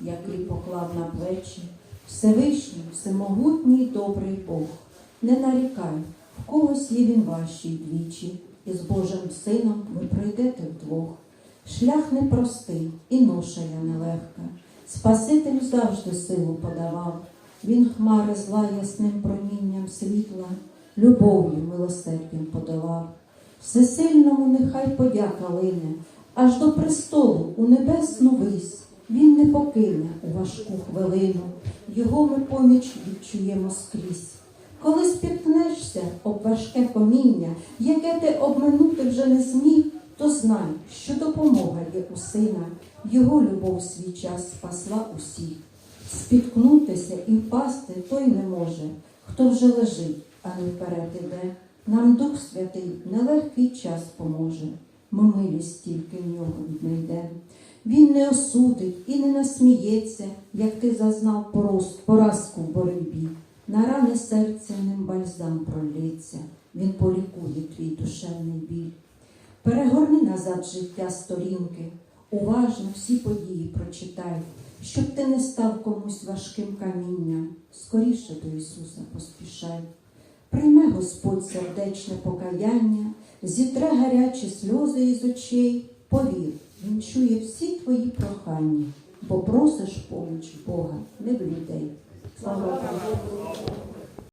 який поклав на плечі. Всевишній, всемогутній, добрий Бог. Не нарікай, в когось є він важчий двічі, і з Божим сином ви пройдете вдвох. Шлях непростий і ноша я нелегка. Спаситель завжди силу подавав. Він хмари зла ясним промінням світла, любов'ю, милосердям подолав. Всесильному нехай подяка лине, аж до престолу у небесну вись. Він не покине у важку хвилину, його ми поміч відчуємо скрізь. Коли спіткнешся об важке коміння, яке ти обминути вже не зміг, то знай, що допомога є у сина, його любов свій час спасла усіх. Спіткнутися і впасти той не може, хто вже лежить, а не вперед іде. Нам Дух Святий нелегкий час поможе, ми милість тільки в нього віднайдем. Він не осудить і не насміється, як ти зазнав поразку в боротьбі. На рани серця ним бальзам пролється, він полікує твій душевний біль. Перегорни назад життя сторінки, уважно всі події прочитай, щоб ти не став комусь важким камінням, скоріше до Ісуса поспішай. Прийме Господь сердечне покаяння, зітре гарячі сльози із очей, повір, Він чує всі твої прохання, бо просиш поміч Бога, не в людей. Слава!